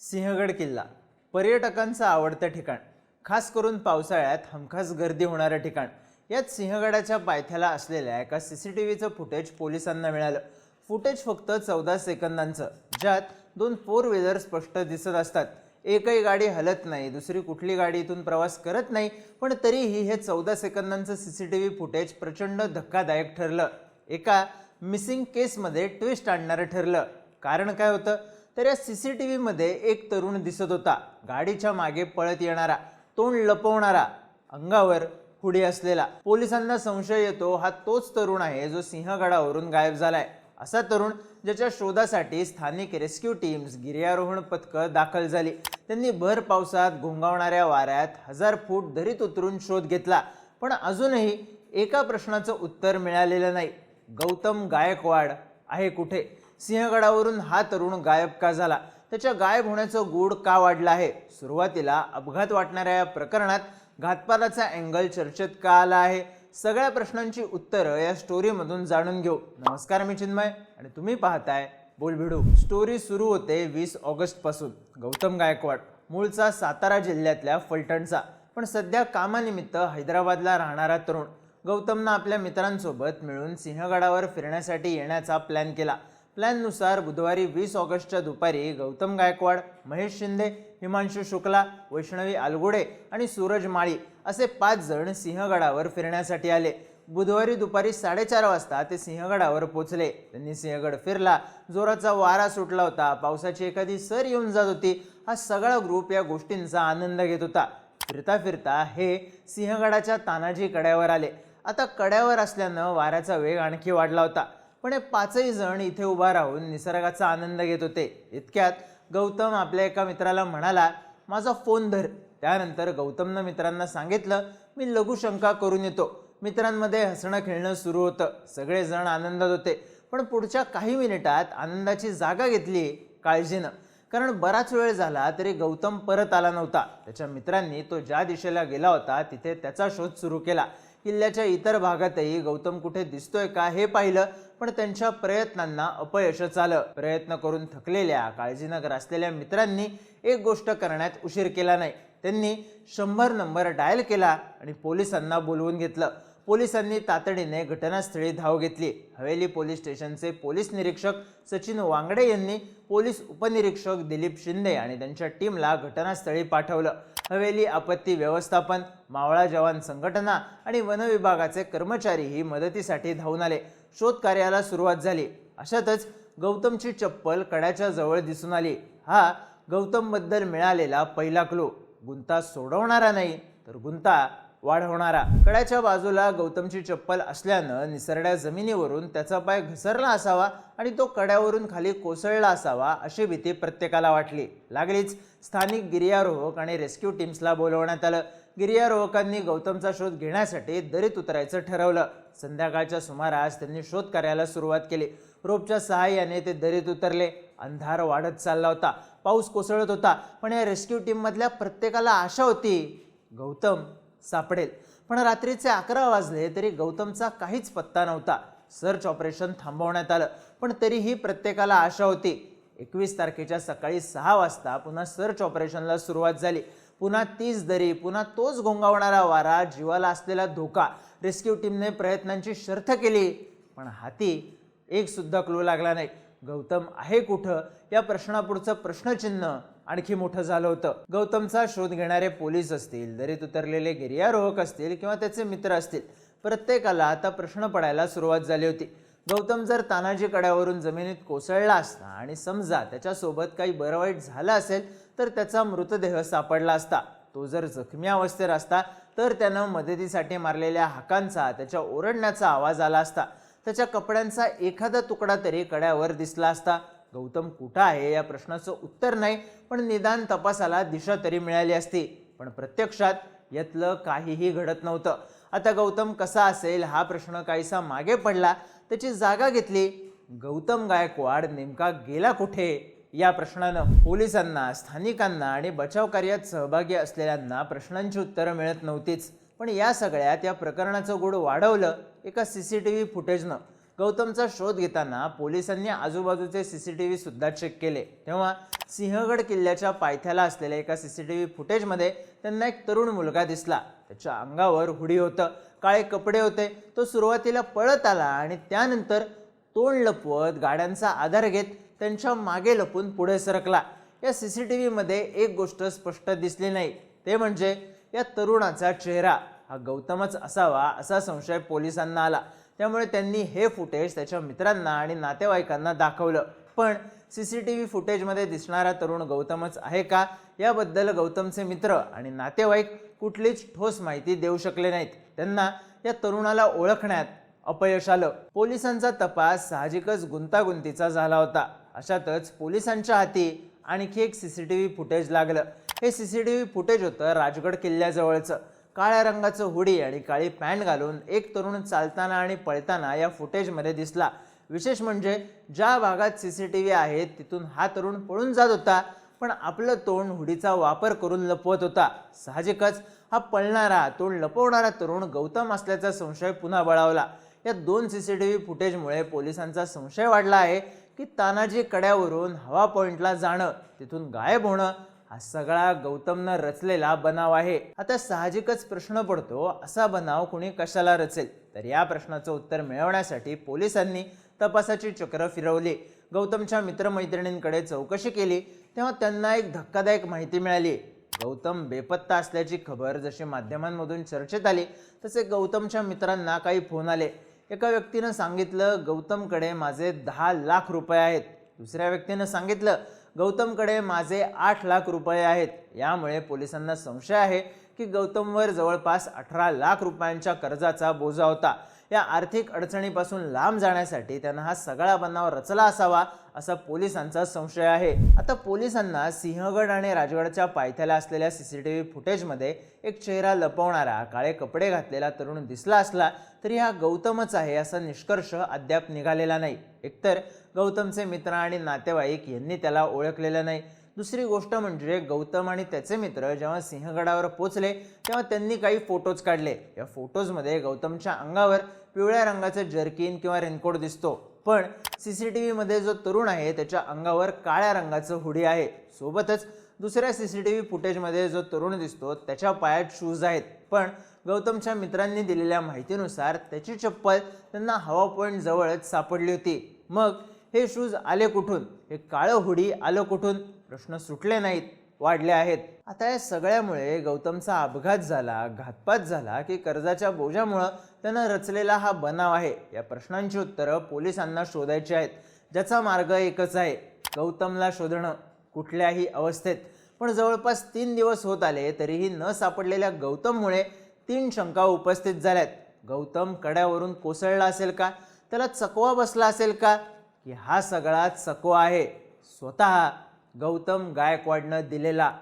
सिंहगड किल्ला पर्यटकांचं आवडतं ठिकाण खास करून पावसाळ्यात हमखास गर्दी होणारं ठिकाण. यात सिंहगडाच्या पायथ्याला असलेल्या एका सी सी टी व्हीचं फुटेज पोलिसांना मिळालं. फुटेज फक्त चौदा सेकंदांचं ज्यात दोन फोर व्हीलर स्पष्ट दिसत असतात. एकही गाडी हलत नाही दुसरी कुठली गाडी इथून प्रवास करत नाही पण तरीही हे चौदा सेकंदांचं C C T V footage प्रचंड धक्कादायक ठरलं. एका मिसिंग केसमध्ये ट्विस्ट आणणारं ठरलं. कारण काय होतं? तर या सी सी टी व्हीमध्ये एक तरुण दिसत होता. गाडीच्या मागे पळत येणारा तोंड लपवणारा अंगावर हुडी असलेला. पोलिसांना संशय येतो हा तोच तरुण आहे जो सिंहगडावरून गायब झालाय. असा तरुण ज्याच्या शोधासाठी स्थानिक रेस्क्यू टीम्स गिर्यारोहण पथकं दाखल झाली. त्यांनी भर पावसात घोंगावणाऱ्या वाऱ्यात हजार फूट दरीत उतरून शोध घेतला. पण अजूनही एका प्रश्नाचं उत्तर मिळालेलं नाही. गौतम गायकवाड आहे कुठे? सिंहगडावरून हा तरुण गायब का झाला? त्याच्या गायब होण्याचं गूढ का वाढलं आहे? सुरुवातीला अपघात वाटणाऱ्या या प्रकरणात घातपाताचा अँगल चर्चेत का आला आहे? सगळ्या प्रश्नांची उत्तरं या स्टोरीमधून जाणून घेऊ. नमस्कार मी चिन्मय आणि तुम्ही पाहताय बोलभिडू. स्टोरी सुरू होते वीस ऑगस्टपासून. गौतम गायकवाड मूळचा सातारा जिल्ह्यातल्या फलटणचा. पण सध्या कामानिमित्त हैदराबादला राहणारा तरुण गौतमनं आपल्या मित्रांसोबत मिळून सिंहगडावर फिरण्यासाठी येण्याचा प्लॅन केला. प्लॅननुसार बुधवारी वीस ऑगस्टच्या दुपारी गौतम गायकवाड महेश शिंदे हिमांशू शुक्ला वैष्णवी आलगुडे आणि सूरज माळी असे पाच जण सिंहगडावर फिरण्यासाठी आले. बुधवारी दुपारी साडेचार वाजता ते सिंहगडावर पोचले. त्यांनी सिंहगड फिरला. जोराचा वारा सुटला होता. पावसाची एखादी सर येऊन जात होती. हा सगळा ग्रुप या गोष्टींचा आनंद घेत होता. फिरता फिरता हे सिंहगडाच्या तानाजी कड्यावर आले. आता कड्यावर असल्यानं वाऱ्याचा वेग आणखी वाढला होता. पण हे पाचही जण इथे उभा राहून निसर्गाचा आनंद घेत होते. इतक्यात गौतम आपल्या एका मित्राला म्हणाला माझा फोन धर. त्यानंतर गौतमनं मित्रांना सांगितलं मी लघुशंका करून येतो. मित्रांमध्ये हसणं खेळणं सुरू होतं. सगळेजण आनंदात होते. पण पुढच्या काही मिनिटात आनंदाची जागा घेतली काळजीनं. कारण बराच वेळ झाला तरी गौतम परत आला नव्हता. त्याच्या मित्रांनी तो ज्या दिशेला गेला होता तिथे त्याचा शोध सुरू केला. किल्ल्याच्या इतर भागातही गौतम कुठे दिसतोय का हे पाहिलं पण त्यांच्या प्रयत्नांना अपयशच आलं. प्रयत्न करून थकलेल्या काळजीनं ग्रासलेल्या मित्रांनी एक गोष्ट करण्यात उशीर केला नाही. त्यांनी शंभर नंबर डायल केला आणि पोलिसांना बोलवून घेतलं. पोलिसांनी तातडीने घटनास्थळी धाव घेतली. हवेली पोलीस स्टेशनचे पोलीस निरीक्षक सचिन वांगडे यांनी पोलीस उपनिरीक्षक दिलीप शिंदे आणि त्यांच्या टीमला घटनास्थळी पाठवलं. हवेली आपत्ती व्यवस्थापन मावळा जवान संघटना आणि वनविभागाचे कर्मचारीही मदतीसाठी धावून आले. शोध कार्याला सुरुवात झाली. अशातच गौतमची चप्पल कड्याच्या जवळ दिसून आली. हा गौतमबद्दल मिळालेला पहिला क्लू गुंता सोडवणारा नाही तर गुंता वाढवणारा कड्याच्या बाजूला गौतमची चप्पल असल्यानं निसरड्या जमिनीवरून त्याचा पाय घसरला असावा आणि तो कड्यावरून खाली कोसळला असावा अशी भीती प्रत्येकाला वाटली. लागलीच स्थानिक गिर्यारोहक आणि रेस्क्यू टीम्सला बोलवण्यात आलं. गिर्यारोहकांनी गौतमचा शोध घेण्यासाठी दरीत उतरायचं ठरवलं. संध्याकाळच्या सुमारास त्यांनी शोध कार्याला सुरुवात केली. रोपच्या सहाय्याने ते दरीत उतरले. अंधार वाढत चालला होता. पाऊस कोसळत होता. पण या रेस्क्यू टीममधल्या प्रत्येकाला आशा होती गौतम सापडेल. पण रात्रीचे अकरा वाजले तरी गौतमचा काहीच पत्ता नव्हता. सर्च ऑपरेशन थांबवण्यात आलं. पण तरीही प्रत्येकाला आशा होती. एकवीस तारखेच्या सकाळी सहा वाजता पुन्हा सर्च ऑपरेशनला सुरुवात झाली. पुन्हा तीच दरी पुन्हा तोच घोंगावणारा वारा जीवाला असलेला धोका. रेस्क्यू टीमने प्रयत्नांची शर्थ केली पण हाती एकसुद्धा क्लू लागला नाही. गौतम आहे कुठं? या प्रश्नापुढचं प्रश्नचिन्ह आणखी मोठं झालं होतं. गौतमचा शोध घेणारे पोलीस असतील दरीत उतरलेले गिर्यारोहक असतील किंवा त्याचे मित्र असतील प्रत्येकाला आता प्रश्न पडायला सुरुवात झाली होती. गौतम जर तानाजी कड्यावरून जमिनीत कोसळला असता आणि समजा त्याच्यासोबत काही बरं वाईट झालं असेल तर त्याचा मृतदेह सापडला असता. तो जर जखमी अवस्थेत असता तर त्यानं मदतीसाठी मारलेल्या हाकांचा त्याच्या ओरडण्याचा आवाज आला असता. त्याच्या कपड्यांचा एखादा तुकडा तरी कड्यावर दिसला असता. गौतम कुठं आहे या प्रश्नाचं उत्तर नाही पण निदान तपासाला दिशा तरी मिळाली असती. पण प्रत्यक्षात यातलं काहीही घडत नव्हतं. आता गौतम कसा असेल हा प्रश्न काहीसा मागे पडला त्याची जागा घेतली. गौतम गायकवाड नेमका गेला कुठे? या प्रश्नानं पोलिसांना स्थानिकांना आणि बचाव कार्यात सहभागी असलेल्यांना प्रश्नांची उत्तरं मिळत नव्हतीच. पण या सगळ्यात या प्रकरणाचं गुढ वाढवलं एका सी सी टी व्ही फुटेजनं. गौतमचा शोध घेताना पोलिसांनी आजूबाजूचे सी सी टी व्ही सुद्धा चेक केले. तेव्हा सिंहगड किल्ल्याच्या पायथ्याला असलेल्या एका सी सी टी व्ही फुटेजमध्ये त्यांना एक तरुण मुलगा दिसला. त्याच्या अंगावर हुडी होतं. काळे कपडे होते. तो सुरुवातीला पळत आला आणि त्यानंतर तोंड लपवत गाड्यांचा आधार घेत त्यांच्या मागे लपून पुढे सरकला. या सी सी टी व्हीमध्ये एक गोष्ट स्पष्ट दिसली नाही. ते म्हणजे या तरुणाचा चेहरा. हा गौतमच असावा असा संशय पोलिसांना आला. त्यामुळे त्यांनी हे फुटेज त्याच्या मित्रांना आणि नातेवाईकांना दाखवलं. पण सी सी टी व्ही फुटेजमध्ये दिसणारा तरुण गौतमच आहे का? याबद्दल गौतमचे मित्र आणि नातेवाईक कुठलीच ठोस माहिती देऊ शकले नाहीत. त्यांना या तरुणाला ओळखण्यात अपयश आलं. पोलिसांचा तपास साहजिकच गुंतागुंतीचा झाला होता. अशातच पोलिसांच्या हाती आणखी एक C C T V footage लागलं. हे C C T V footage होतं राजगड किल्ल्याजवळचं. काळ्या रंगाचं हुडी आणि काळी पॅन्ट घालून एक तरुण चालताना आणि पळताना या फुटेजमध्ये दिसला. विशेष म्हणजे ज्या भागात सी सी टी व्ही आहेत तिथून हा तरुण पळून जात होता. पण आपलं तोंड हुडीचा वापर करून लपवत होता. साहजिकच हा पळणारा तोंड लपवणारा तरुण गौतम असल्याचा संशय पुन्हा बळावला. या दोन सी सी टी व्ही फुटेजमुळे पोलिसांचा संशय वाढला आहे की तानाजी कड्यावरून हवा पॉईंटला जाणं तिथून गायब होणं हा सगळा गौतमनं रचलेला बनाव आहे. आता साहजिकच प्रश्न पडतो असा बनाव कुणी कशाला रचेल? तर या प्रश्नाचं उत्तर मिळवण्यासाठी पोलिसांनी तपासाची चक्र फिरवली. गौतमच्या मित्रमैत्रिणींकडे चौकशी केली तेव्हा त्यांना एक धक्कादायक माहिती मिळाली. गौतम बेपत्ता असल्याची खबर जशी माध्यमांमधून चर्चेत आली तसे गौतमच्या मित्रांना काही फोन आले. एका व्यक्तीनं सांगितलं गौतमकडे माझे दहा लाख रुपये आहेत. दुसऱ्या व्यक्तीनं सांगितलं गौतमकडे माझे आठ लाख रुपये आहेत. यामुळे पोलिसांना संशय आहे की गौतमवर जवळपास अठरा लाख रुपयांच्या कर्जाचा बोजा होता. या आर्थिक अडचणीपासून लांब जाण्यासाठी त्यांना हा सगळा बनाव रचला असावा असा पोलिसांचा संशय आहे. आता पोलिसांना सिंहगड आणि राजगडच्या पायथ्याला असलेल्या सी सी टी व्ही फुटेजमध्ये एक चेहरा लपवणारा काळे कपडे घातलेला तरुण दिसला असला तरी हा गौतमच आहे असा निष्कर्ष अद्याप निघालेला नाही. एकतर गौतमचे मित्र आणि नातेवाईक यांनी त्याला ओळखलेलं नाही. दुसरी गोष्ट म्हणजे गौतम आणि त्याचे मित्र जेव्हा सिंहगडावर पोचले तेव्हा त्यांनी काही फोटोज काढले. या फोटोजमध्ये गौतमच्या अंगावर पिवळ्या रंगाचं जर्किन किंवा रेनकोट दिसतो. पण सी सी टी व्हीमध्ये जो तरुण आहे त्याच्या अंगावर काळ्या रंगाचं हुडी आहे. सोबतच दुसऱ्या सी सी टी व्ही फुटेजमध्ये जो तरुण दिसतो त्याच्या पायात शूज आहेत. पण गौतमच्या मित्रांनी दिलेल्या माहितीनुसार त्याची चप्पल त्यांना हवा पॉईंट जवळच सापडली होती. मग हे शूज आले कुठून? हे काळं हुडी आलं कुठून? प्रश्न सुटले नाहीत वाढले आहेत. आता या सगळ्यामुळे गौतमचा अपघात झाला घातपात झाला की कर्जाच्या बोजामुळं त्यानं रचलेला हा बनाव आहे. या प्रश्नांची उत्तरं पोलिसांना शोधायची आहेत. ज्याचा मार्ग एकच आहे गौतमला शोधणं कुठल्याही अवस्थेत. पण जवळपास तीन दिवस होत आले तरीही न सापडलेल्या गौतममुळे तीन शंका उपस्थित झाल्यात. गौतम कड्यावरून कोसळला असेल का? त्याला चकवा बसला असेल का? की हा सगळा चकवा आहे स्वतः गौतम गायकवाडनं दिलेला